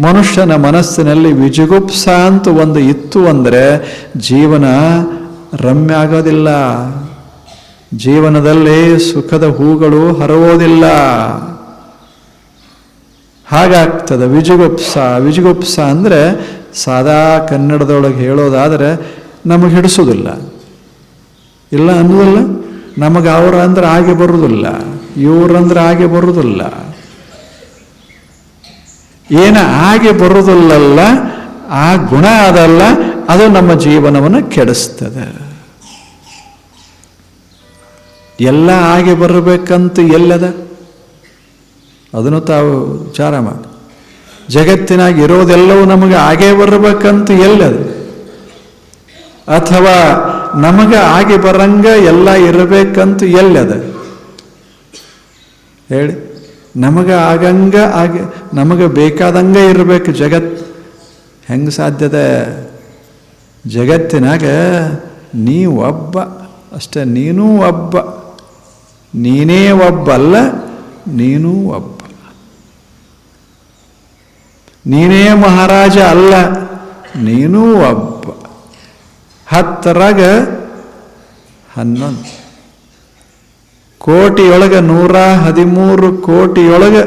ಮನುಷ್ಯನ ಮನಸ್ಸಿನಲ್ಲಿ ವಿಜುಗುಪ್ಸ ಅಂತ ಒಂದು ಇತ್ತು ಅಂದರೆ ಜೀವನ ರಮ್ಯ ಆಗೋದಿಲ್ಲ ಜೀವನದಲ್ಲಿ ಸುಖದ ಹೂಗಳು ಹರವೋದಿಲ್ಲ ಹಾಗಾಗ್ತದೆ ವಿಜುಗುಪ್ಸ ವಿಜುಗುಪ್ಸ ಅಂದರೆ ಸಾದಾ ಕನ್ನಡದೊಳಗೆ ಹೇಳೋದಾದರೆ ನಮಗೆ ಹಿಡಿಸೋದಿಲ್ಲ. ಇಲ್ಲ ಅನ್ನೋದಿಲ್ಲ. ನಮಗೆ ಅವ್ರ ಅಂದ್ರೆ ಹಾಗೆ ಬರುವುದಿಲ್ಲ. ಇವರಂದ್ರೆ ಹಾಗೆ ಬರುವುದಿಲ್ಲ. ಏನ ಹಾಗೆ ಬರೋದಲ್ಲ ಆ ಗುಣ ಅದಲ್ಲ, ಅದು ನಮ್ಮ ಜೀವನವನ್ನು ಕೆಡಿಸ್ತದೆ. ಎಲ್ಲ ಹಾಗೆ ಬರಬೇಕಂತ ಎಲ್ಲದ? ಅದನ್ನು ತಾವು ವಿಚಾರ ಮಾಡಿ. ಜಗತ್ತಿನಾಗ ಇರೋದೆಲ್ಲವೂ ನಮಗೆ ಹಾಗೆ ಬರಬೇಕಂತ ಎಲ್ಲದು? ಅಥವಾ ನಮಗೆ ಹಾಗೆ ಬರಂಗ ಎಲ್ಲ ಇರಬೇಕಂತ ಎಲ್ಲದ? ಹೇಳಿ. ನಮಗೆ ಆಗಂಗ ಆಗಿ, ನಮಗೆ ಬೇಕಾದಂಗ ಇರಬೇಕು ಜಗತ್. ಹೆಂಗೆ ಸಾಧ್ಯದ ಜಗತ್ತಿನಾಗ ನೀ ಒಬ್ಬ, ಅಷ್ಟೇ ನೀನೂ ಒಬ್ಬ. ನೀನೇ ಒಬ್ಬ ಅಲ್ಲ ನೀನೂ ಒಬ್ಬ. ನೀನೇ ಮಹಾರಾಜ ಅಲ್ಲ, ನೀನೂ ಒಬ್ಬ. ಹತ್ತರಾಗ ಹನ್ನೊಂದು. ಕೋಟಿಯೊಳಗೆ ನೂರ ಹದಿಮೂರು ಕೋಟಿಯೊಳಗೆ.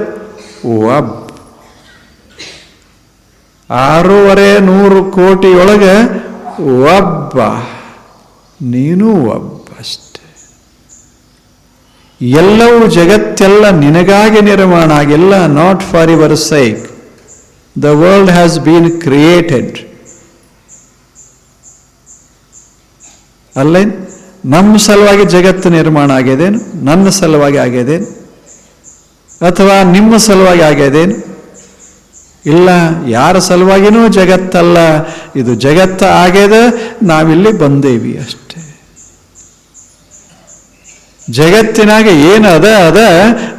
ಆರೂವರೆ ನೂರು ಕೋಟಿಯೊಳಗೆ. ಒಬ್ಬ ನೀನು ಒಬ್ಬ ಅಷ್ಟೆ. ಎಲ್ಲವೂ ಜಗತ್ತೆಲ್ಲ ನಿನಗಾಗಿ ನಿರ್ಮಾಣ ಆಗಿಲ್ಲ not for your sake the world has been created ಅಲ್ಲೇನು? ನಮ್ಮ ಸಲುವಾಗಿ ಜಗತ್ತು ನಿರ್ಮಾಣ ಆಗ್ಯದೇನು? ನನ್ನ ಸಲುವಾಗಿ ಆಗ್ಯದೇನು? ಅಥವಾ ನಿಮ್ಮ ಸಲುವಾಗಿ ಆಗ್ಯದೇನು? ಇಲ್ಲ, ಯಾರ ಸಲುವಾಗಿನೂ ಜಗತ್ತಲ್ಲ. ಇದು ಜಗತ್ತ ಆಗ್ಯದ, ನಾವಿಲ್ಲಿ ಬಂದೇವಿ ಅಷ್ಟೇ. ಜಗತ್ತಿನಾಗ ಏನು ಅದ ಅದ,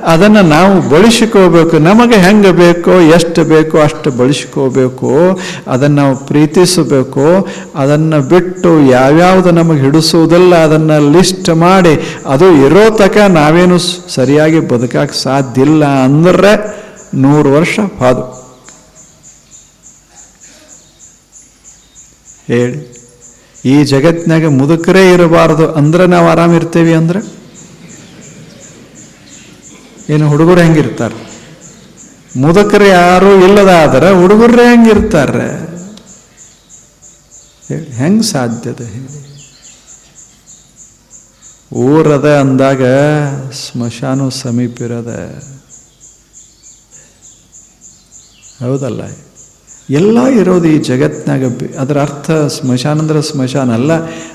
ಅದನ್ನು ನಾವು ಬಳಸಿಕೋಬೇಕು. ನಮಗೆ ಹೆಂಗೆ ಬೇಕೋ, ಎಷ್ಟು ಬೇಕೋ ಅಷ್ಟು ಬಳಸಿಕೋಬೇಕು. ಅದನ್ನು ನಾವು ಪ್ರೀತಿಸಬೇಕು. ಅದನ್ನು ಬಿಟ್ಟು ಯಾವ್ಯಾವುದು ನಮಗೆ ಹಿಡಿಸುವುದಲ್ಲ ಅದನ್ನು ಲಿಸ್ಟ್ ಮಾಡಿ. ಅದು ಇರೋ ತಕ ನಾವೇನು ಸರಿಯಾಗಿ ಬದುಕಕ್ಕೆ ಸಾಧ್ಯ ಇಲ್ಲ ಅಂದ್ರೆ ನೂರು ವರ್ಷ ಹಾದು ಹೇಳಿ. ಈ ಜಗತ್ತಿನಾಗ ಮುದುಕರೇ ಇರಬಾರದು ಅಂದ್ರೆ ನಾವು ಆರಾಮಿರ್ತೇವೆ ಅಂದ್ರೆ? ಏನು ಹುಡುಗರು ಹೆಂಗಿರ್ತಾರೆ? ಮುದುಕರು ಯಾರು ಇಲ್ಲದಾದ್ರೆ ಹುಡುಗರೇ ಹೆಂಗಿರ್ತಾರೆ? ಹೆಂಗೆ ಸಾಧ್ಯದ ಹೇಳಿ? ಊರದ ಅಂದಾಗ ಸ್ಮಶಾನ ಸಮೀಪ ಇರದ. ಹೌದಲ್ಲ? ಎಲ್ಲ ಇರೋದು ಈ ಜಗತ್ತಿನಾಗ ಬೆ- ಅದರ ಅರ್ಥ ಸ್ಮಶಾನ ಅಂದ್ರೆ ಸ್ಮಶಾನ ಅಲ್ಲ.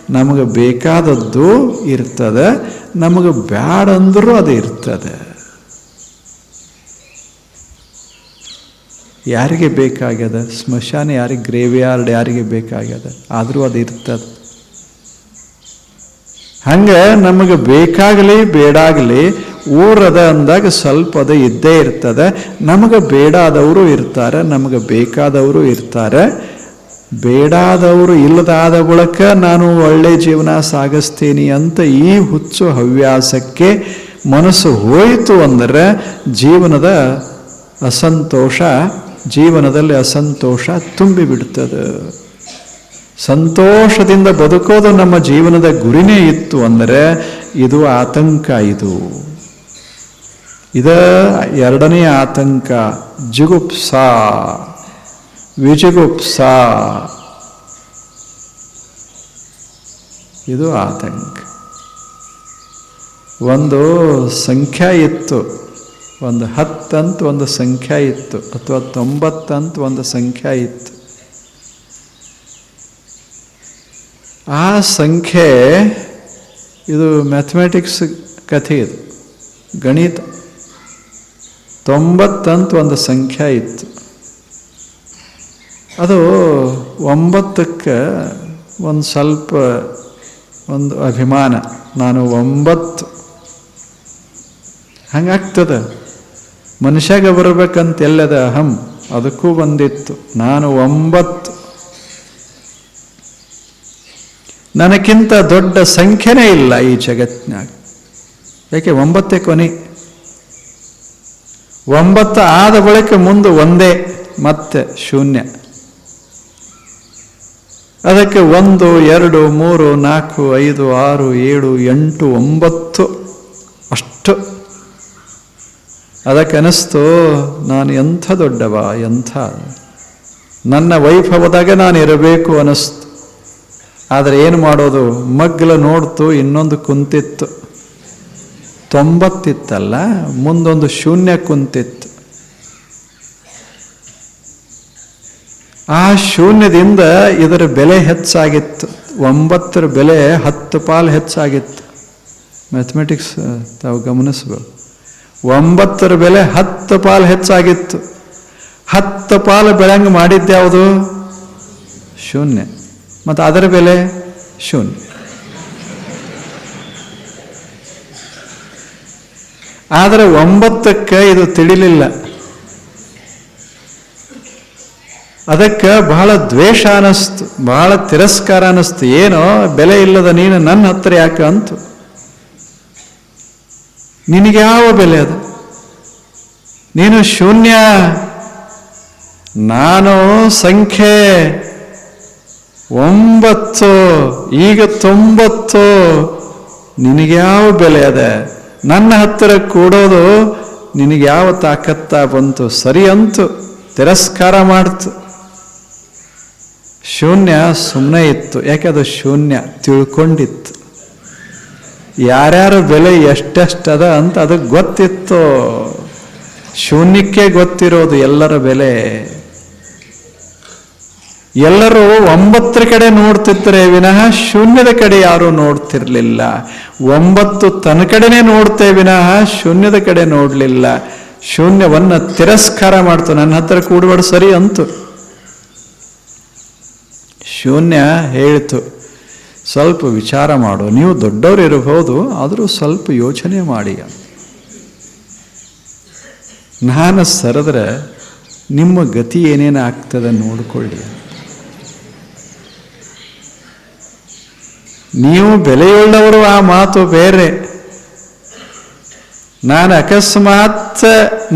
ನಮಗೆ ಬೇಕಾದದ್ದು ಇರ್ತದೆ, ನಮಗೆ ಬ್ಯಾಡ ಅಂದರೂ ಅದು ಇರ್ತದೆ. ಯಾರಿಗೆ ಬೇಕಾಗ್ಯದ? ಸ್ಮಶಾನ ಯಾರಿಗೆ ಗ್ರೇವ್ಯಾರ್ಡ್ ಯಾರಿಗೆ ಬೇಕಾಗ್ಯದ? ಆದರೂ ಅದು ಇರ್ತದ ಹಂಗೆ ನಮಗೆ ಬೇಕಾಗಲಿ, ಬೇಡಾಗಲಿ, ಊರದ ಅಂದಾಗ ಸ್ವಲ್ಪ ಅದು ಇದ್ದೇ ಇರ್ತದೆ. ನಮಗೆ ಬೇಡಾದವರು ಇರ್ತಾರೆ, ನಮಗೆ ಬೇಕಾದವರು ಇರ್ತಾರೆ. ಬೇಡಾದವರು ಇಲ್ಲದಾದ ಬಳಿಕ ನಾನು ಒಳ್ಳೆ ಜೀವನ ಸಾಗಿಸ್ತೀನಿ ಅಂತ ಈ ಹುಚ್ಚು ಹವ್ಯಾಸಕ್ಕೆ ಮನಸ್ಸು ಹೋಯಿತು ಅಂದರೆ ಜೀವನದ ಅಸಂತೋಷ ಜೀವನದಲ್ಲಿ ಅಸಂತೋಷ ತುಂಬಿ ಬಿಡ್ತದೆ ಸಂತೋಷದಿಂದ ಬದುಕೋದು ನಮ್ಮ ಜೀವನದ ಗುರಿನೇ ಇತ್ತು ಅಂದರೆ ಇದು ಆತಂಕ ಇದು. ಇದ ಎರಡನೇ ಆತಂಕ, ಜಿಗುಪ್ಸ, ವಿಜಿಗುಪ್ಸ. ಇದು ಆತಂಕ. ಒಂದು ಸಂಖ್ಯಾ ಇತ್ತು. ಒಂದು ಹತ್ತಂತ ಒಂದು ಸಂಖ್ಯೆ ಇತ್ತು, ಅಥವಾ ತೊಂಬತ್ತಂತ ಒಂದು ಸಂಖ್ಯೆ ಇತ್ತು. ಆ ಸಂಖ್ಯೆ, ಇದು ಮ್ಯಾಥಮೆಟಿಕ್ಸ್ ಕಥೆ ಇದು. ಗಣಿತ ತೊಂಬತ್ತಂತ ಒಂದು ಸಂಖ್ಯೆ ಇತ್ತು. ಅದು ಒಂಬತ್ತಕ್ಕೆ ಒಂದು ಸ್ವಲ್ಪ ಒಂದು ಅಭಿಮಾನ. ನಾನು ಒಂಬತ್ತು. ಹಂಗಾಗ್ತದೆ? ಮನುಷ್ಯಾಗ ಬರಬೇಕಂತ ಎಲ್ಲದ ಅಹಂ, ಅದಕ್ಕೂ ಬಂದಿತ್ತು. ನಾನು ಒಂಬತ್ತು. ನನಗಿಂತ ದೊಡ್ಡ ಸಂಖ್ಯೆನೇ ಇಲ್ಲ ಈ ಜಗತ್ತಿನಾಗ. ಯಾಕೆ? ಒಂಬತ್ತೇ ಕೊನೆ. ಒಂಬತ್ತು ಆದ ಬಳಿಕ ಮುಂದೆ ಒಂದೇ, ಮತ್ತೆ ಶೂನ್ಯ. ಅದಕ್ಕೆ ಒಂದು, ಎರಡು, ಮೂರು, ನಾಲ್ಕು, ಐದು, ಆರು, ಏಳು, ಎಂಟು, ಒಂಬತ್ತು ಅಷ್ಟು ಅದಕ್ಕೆ ಅನಿಸ್ತು ನಾನು ಎಂಥ ದೊಡ್ಡವ, ಎಂಥ? ನನ್ನ ವೈಭವದಾಗ ನಾನು ಇರಬೇಕು ಅನಿಸ್ತು ಆದರೆ ಏನು ಮಾಡೋದು? ಮಗ್ಗಲ ನೋಡ್ತು, ಇನ್ನೊಂದು ಕುಂತಿತ್ತು. ತೊಂಬತ್ತಿತ್ತಲ್ಲ, ಮುಂದೊಂದು ಶೂನ್ಯ ಕುಂತಿತ್ತು. ಆ ಶೂನ್ಯದಿಂದ ಇದರ ಬೆಲೆ ಹೆಚ್ಚಾಗಿತ್ತು. ಒಂಬತ್ತರ ಬೆಲೆ ಹತ್ತು ಪಾಲು ಹೆಚ್ಚಾಗಿತ್ತು. ಮ್ಯಾಥಮೆಟಿಕ್ಸ್ ತಾವು ಗಮನಿಸಬೇಕು. ಒಂಬತ್ತರ ಬೆಲೆ ಹತ್ತು ಪಾಲು ಹೆಚ್ಚಾಗಿತ್ತು. ಹತ್ತು ಪಾಲು ಬೆಳಂಗೆ ಮಾಡಿದ್ದ್ಯಾವುದು ಶೂನ್ಯ. ಮತ್ತು ಅದರ ಬೆಲೆ? ಶೂನ್ಯ. ಆದರೆ ಒಂಬತ್ತಕ್ಕೆ ಇದು ತಿಳಿಲಿಲ್ಲ. ಅದಕ್ಕೆ ಬಹಳ ದ್ವೇಷ ಅನ್ನಿಸ್ತು ಬಹಳ ತಿರಸ್ಕಾರ ಅನ್ನಿಸ್ತು ಏನೋ ಬೆಲೆ ಇಲ್ಲದ ನೀನು ನನ್ನ ಹತ್ರ ಯಾಕೆ ಅಂತು? ನಿನಗೆ ಯಾವ ಬೆಲೆ ಅದು? ನೀನು ಶೂನ್ಯ, ನಾನು ಸಂಖ್ಯೆ ಒಂಬತ್ತು, ಈಗ ತೊಂಬತ್ತು. ನಿನಗೆ ಯಾವ ಬೆಲೆ ಅದ? ನನ್ನ ಹತ್ತಿರ ಕೂಡೋದು ನಿನಗೆ ಯಾವ ತಾಕತ್ತ ಬಂತು? ಸರಿ ಅಂತು, ತಿರಸ್ಕಾರ ಮಾಡ್ತು. ಶೂನ್ಯ ಸುಮ್ಮನೆ ಇತ್ತು, ಯಾಕೆ ಅದು ಶೂನ್ಯ? ತಿಳ್ಕೊಂಡಿತ್ತು. ಯಾರ್ಯಾರ ಬೆಲೆ ಎಷ್ಟೆಷ್ಟದ ಅಂತ ಅದಕ್ಕೆ ಗೊತ್ತಿತ್ತು. ಶೂನ್ಯಕ್ಕೆ ಗೊತ್ತಿರೋದು ಎಲ್ಲರ ಬೆಲೆ. ಎಲ್ಲರೂ ಒಂಬತ್ತರ ಕಡೆ ನೋಡ್ತಿದ್ರೆ ವಿನಃ ಶೂನ್ಯದ ಕಡೆ ಯಾರೂ ನೋಡ್ತಿರ್ಲಿಲ್ಲ. ಒಂಬತ್ತು ತನ್ನ ಕಡೆನೇ ನೋಡ್ತೇ, ವಿನಃ ಶೂನ್ಯದ ಕಡೆ ನೋಡಲಿಲ್ಲ. ಶೂನ್ಯವನ್ನ ತಿರಸ್ಕಾರ ಮಾಡ್ತು, ನನ್ನ ಹತ್ರ ಕೂಡಬೇಡ ಸರಿ ಅಂತು. ಶೂನ್ಯ ಹೇಳ್ತು ಸ್ವಲ್ಪ ವಿಚಾರ ಮಾಡು. ನೀವು ದೊಡ್ಡವರು ಇರಬಹುದು, ಆದರೂ ಸ್ವಲ್ಪ ಯೋಚನೆ ಮಾಡಿ. ನಾನು ಸರಿದ್ರೆ ನಿಮ್ಮ ಗತಿ ಏನೇನು ಆಗ್ತದೆ ನೋಡಿಕೊಳ್ಳಿ. ನೀವು ಬೆಲೆಯುಳ್ಳವರು ಆ ಮಾತು ಬೇರೆ. ನಾನು ಅಕಸ್ಮಾತ್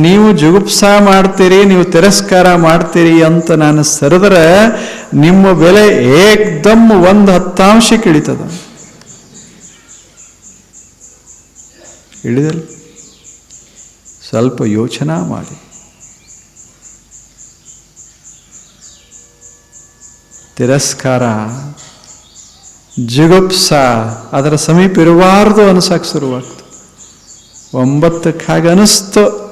ನೀವು ಜುಗುಪ್ಸ ಮಾಡ್ತೀರಿ, ನೀವು ತಿರಸ್ಕಾರ ಮಾಡ್ತೀರಿ ಅಂತ ನಾನು ಸರಿದ್ರೆ ನಿಮ್ಮ ಬೆಲೆ ಏಕ್ದಮ್ ಒಂದು ಹತ್ತಾಂಶ ಇಳಿತದ ಇಳಿದಲ್ಲ? ಸ್ವಲ್ಪ ಯೋಚನಾ ಮಾಡಿ. ತಿರಸ್ಕಾರ, ಜಿಗುಪ್ಸ ಅದರ ಸಮೀಪ ಇರಬಾರ್ದು ಅನಿಸಕ್ಕೆ ಶುರುವಾಗ್ತು. ಒಂಬತ್ತಕ್ಕೆ ಹಾಗೆ ಅನಿಸ್ತು.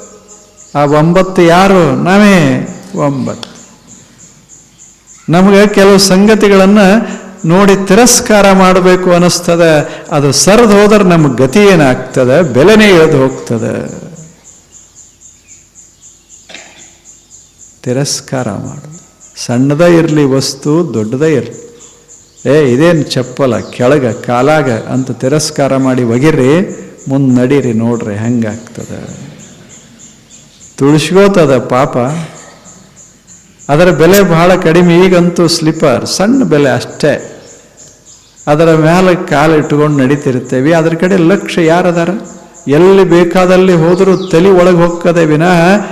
ಆ ಒಂಬತ್ತು ಯಾರು? ನಾವೇ. ಒಂಬತ್ತು. ನಮಗೆ ಕೆಲವು ಸಂಗತಿಗಳನ್ನು ನೋಡಿ ತಿರಸ್ಕಾರ ಮಾಡಬೇಕು ಅನ್ನಿಸ್ತದೆ. ಅದು ಸರಿದು ಹೋದ್ರೆ ನಮ್ಮ ಗತಿ ಏನಾಗ್ತದೆ? ಬೆಲೆನೇ ಇಳಿದು ಹೋಗ್ತದೆ. ತಿರಸ್ಕಾರ ಮಾಡು. ಸಣ್ಣದೇ ಇರಲಿ ವಸ್ತು, ದೊಡ್ಡದೇ ಇರಲಿ. ಏ, ಇದೇನು ಚಪ್ಪಲ? ಕೆಳಗ, ಕಾಲಾಗ ಅಂತ ತಿರಸ್ಕಾರ ಮಾಡಿ ಒಗಿರಿ. ಮುಂದೆ ನಡೀರಿ ನೋಡ್ರಿ ಹೆಂಗಾಗ್ತದೆ ತುಳಿಸ್ಕೋತದ ಪಾಪ. ಅದರ ಬೆಲೆ ಬಹಳ ಕಡಿಮೆ, ಈಗಂತೂ ಸ್ಲಿಪ್ಪರ್, ಸಣ್ಣ ಬೆಲೆ ಅಷ್ಟೇ. ಅದರ ಮೇಲೆ ಕಾಲು ಇಟ್ಕೊಂಡು ನಡೀತಿರ್ತೇವೆ. ಅದ್ರ ಕಡೆ ಲಕ್ಷ್ಯ ಯಾರದಾರ? ಎಲ್ಲಿ ಬೇಕಾದಲ್ಲಿ ಹೋದರೂ ತಲೆ ಒಳಗೆ ಹೋಗ್ತದೆ ವಿನಃ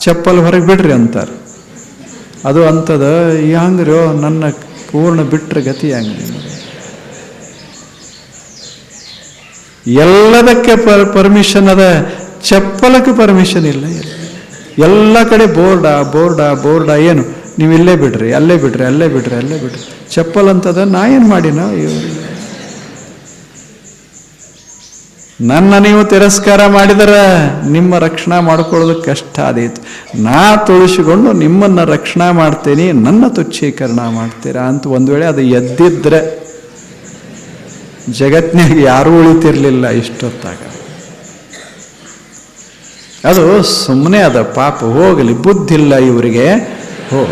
ಚಪ್ಪಲ್ ಹೊರಗೆ ಬಿಡ್ರಿ ಅಂತಾರೆ. ಅದು ಅಂತದ ಹಂಗ್ರೋ, ನನ್ನ ಪೂರ್ಣ ಬಿಟ್ಟರೆ ಗತಿ ಹಂಗೆ ಎಲ್ಲದಕ್ಕೆ ಪರ್ ಪರ್ಮಿಷನ್ ಅದ, ಚಪ್ಪಲಕ್ಕೆ ಪರ್ಮಿಷನ್ ಇಲ್ಲ. ಎಲ್ಲ ಕಡೆ ಬೋರ್ಡ ಬೋರ್ಡ ಬೋರ್ಡ, ಏನು? ನೀವು ಇಲ್ಲೇ ಬಿಡ್ರಿ, ಅಲ್ಲೇ ಬಿಡ್ರಿ ಅಲ್ಲೇ ಬಿಡ್ರಿ ಅಲ್ಲೇ ಬಿಡ್ರಿ. ಚಪ್ಪಲ್ ಅಂತದ, ನಾ ಏನು ಮಾಡಿನ? ನನ್ನ ನೀವು ತಿರಸ್ಕಾರ ಮಾಡಿದರೆ, ನಿಮ್ಮ ರಕ್ಷಣಾ ಮಾಡ್ಕೊಳ್ಳೋದಕ್ಕೆ ಕಷ್ಟ ಆದೀತು. ನಾ ತುಳಿಸಿಕೊಂಡು ನಿಮ್ಮನ್ನು ರಕ್ಷಣಾ ಮಾಡ್ತೀನಿ, ನನ್ನ ತುಚ್ಛೀಕರಣ ಮಾಡ್ತೀರಾ ಅಂತ ಒಂದು ವೇಳೆ ಅದು ಎದ್ದಿದ್ರೆ ಜಗತ್ನಾಗ ಯಾರೂ ಉಳಿತಿರ್ಲಿಲ್ಲ ಇಷ್ಟೊತ್ತಾಗ. ಅದು ಸುಮ್ಮನೆ ಅದ ಪಾಪ ಹೋಗಲಿ, ಬುದ್ಧಿಲ್ಲ ಇವರಿಗೆ ಹೋ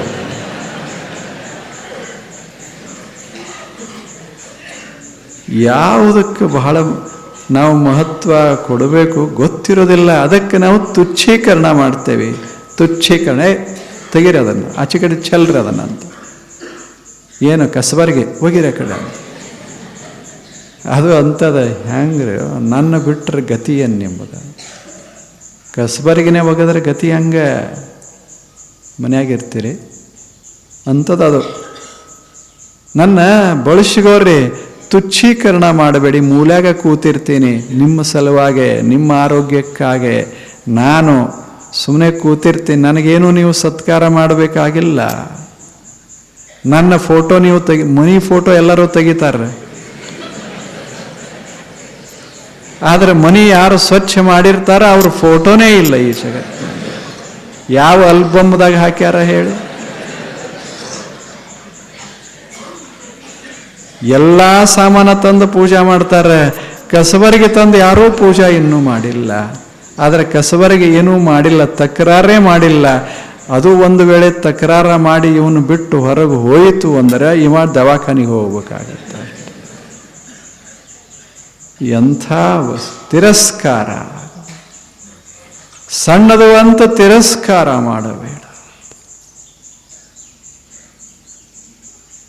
ಯಾವುದಕ್ಕೆ ಬಹಳ ನಾವು ಮಹತ್ವ ಕೊಡಬೇಕು ಗೊತ್ತಿರೋದಿಲ್ಲ, ಅದಕ್ಕೆ ನಾವು ತುಚ್ಛೀಕರಣ ಮಾಡ್ತೇವೆ. ತುಚ್ಛೀಕರಣ ತೆಗಿರೋದನ್ನು ತೆಗೀರಿ ಅದನ್ನು, ಆಚೆ ಕಡೆ ಚೆಲ್ರಿ ಅದನ್ನು ಅಂತ. ಏನು ಕಸಬರಿಗೆ ಹೋಗಿರೋ ಕಡೆ ಅಂತ. ಅದು ಅಂಥದ ಹೆಂಗ್ರಿ ನನ್ನ ಬಿಟ್ಟರೆ ಗತಿ ಏನು ನಿಮ್ಮದ ಕಸಬರಿಗೆನೆ ಒಗದ್ರೆ ಗತಿ ಹಂಗೆ ಮನೆಯಾಗಿರ್ತೀರಿ? ಇರ್ತೀರಿ ಅದು. ನನ್ನ ಬಳಸಿಗೋರಿ ತುಚ್ಛೀಕರಣ ಮಾಡಬೇಡಿ, ಮೂಲ್ಯಾಗ ಕೂತಿರ್ತೀನಿ, ನಿಮ್ಮ ಸಲುವಾಗೆ, ನಿಮ್ಮ ಆರೋಗ್ಯಕ್ಕಾಗೆ. ನಾನು ಸುಮ್ಮನೆ ಕೂತಿರ್ತೀನಿ, ನನಗೇನು ನೀವು ಸತ್ಕಾರ ಮಾಡಬೇಕಾಗಿಲ್ಲ. ನನ್ನ ಫೋಟೋ ನೀವು ತೆಗಿ, ಮನಿ ಫೋಟೋ ಎಲ್ಲರೂ ತೆಗಿತಾರೆ ಆದರೆ ಮನಿ ಯಾರು ಸ್ವಚ್ಛ ಮಾಡಿರ್ತಾರ ಅವ್ರ ಫೋಟೋನೇ ಇಲ್ಲ ಈ ಜಗತ್ತು. ಯಾವ ಆಲ್ಬಮ್ದಾಗ ಹಾಕ್ಯಾರ ಹೇಳಿ? ಎಲ್ಲ ಸಾಮಾನ ತಂದು ಪೂಜೆ ಮಾಡ್ತಾರೆ. ಕಸಬರಿಗೆ ತಂದು ಯಾರೂ ಪೂಜಾ ಇನ್ನೂ ಮಾಡಿಲ್ಲ. ಆದರೆ ಕಸಬರಿಗೆ ಏನೂ ಮಾಡಿಲ್ಲ, ತಕರಾರೇ ಮಾಡಿಲ್ಲ. ಅದು ಒಂದು ವೇಳೆ ತಕರಾರ ಮಾಡಿ ಇವನು ಬಿಟ್ಟು ಹೊರಗೆ ಹೋಯಿತು ಅಂದರೆ ಇವ ದವಾಖಾನಿಗೆ ಹೋಗ್ಬೇಕಾಗತ್ತೆ. ಎಂಥ ತಿರಸ್ಕಾರ. ಸಣ್ಣದು ಅಂತ ತಿರಸ್ಕಾರ ಮಾಡಬೇಡ.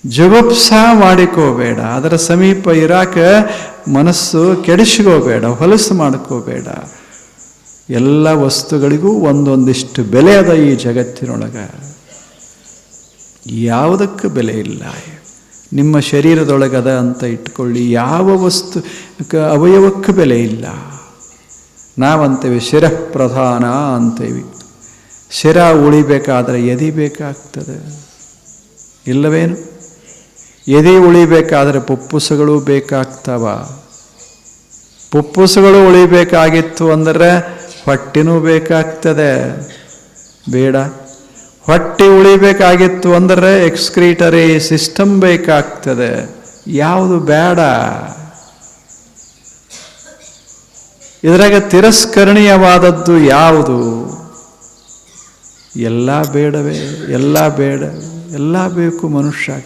ಜುಗುಪ್ಸ ಮಾಡಿಕೋಬೇಡ. ಅದರ ಸಮೀಪ ಇರಾಕ ಮನಸ್ಸು ಕೆಡಿಸ್ಕೋಬೇಡ, ಹೊಲಸು ಮಾಡ್ಕೋಬೇಡ. ಎಲ್ಲ ವಸ್ತುಗಳಿಗೂ ಒಂದೊಂದಿಷ್ಟು ಬೆಲೆ ಅದ ಈ ಜಗತ್ತಿನೊಳಗ. ಯಾವುದಕ್ಕೂ ಬೆಲೆ ಇಲ್ಲ. ನಿಮ್ಮ ಶರೀರದೊಳಗದ ಅಂತ ಇಟ್ಕೊಳ್ಳಿ. ಯಾವ ವಸ್ತು ಅವಯವಕ್ಕೆ ಬೆಲೆ ಇಲ್ಲ. ನಾವಂತೇವೆ ಶಿರ ಪ್ರಧಾನ ಅಂತೇವಿ. ಶಿರ ಉಳಿಬೇಕಾದ್ರೆ ಎದಿ ಬೇಕಾಗ್ತದೆ. ಇಲ್ಲವೇನು? ಎದೆ ಉಳಿಬೇಕಾದ್ರೆ ಪುಪ್ಪುಸಗಳು ಬೇಕಾಗ್ತವ. ಪುಪ್ಪುಸಗಳು ಉಳಿಬೇಕಾಗಿತ್ತು ಅಂದರೆ ಹೊಟ್ಟೆನೂ ಬೇಕಾಗ್ತದೆ. ಬೇಡ. ಹೊಟ್ಟೆ ಉಳಿಬೇಕಾಗಿತ್ತು ಅಂದರೆ ಎಕ್ಸ್ಕ್ರೀಟರಿ ಸಿಸ್ಟಮ್ ಬೇಕಾಗ್ತದೆ. ಯಾವುದು ಬೇಡ? ಇದರಾಗ ತಿರಸ್ಕರಣೀಯವಾದದ್ದು ಯಾವುದು? ಎಲ್ಲ ಬೇಡವೇ? ಎಲ್ಲ ಬೇಡ. ಎಲ್ಲ ಬೇಕು ಮನುಷ್ಯಾಗ.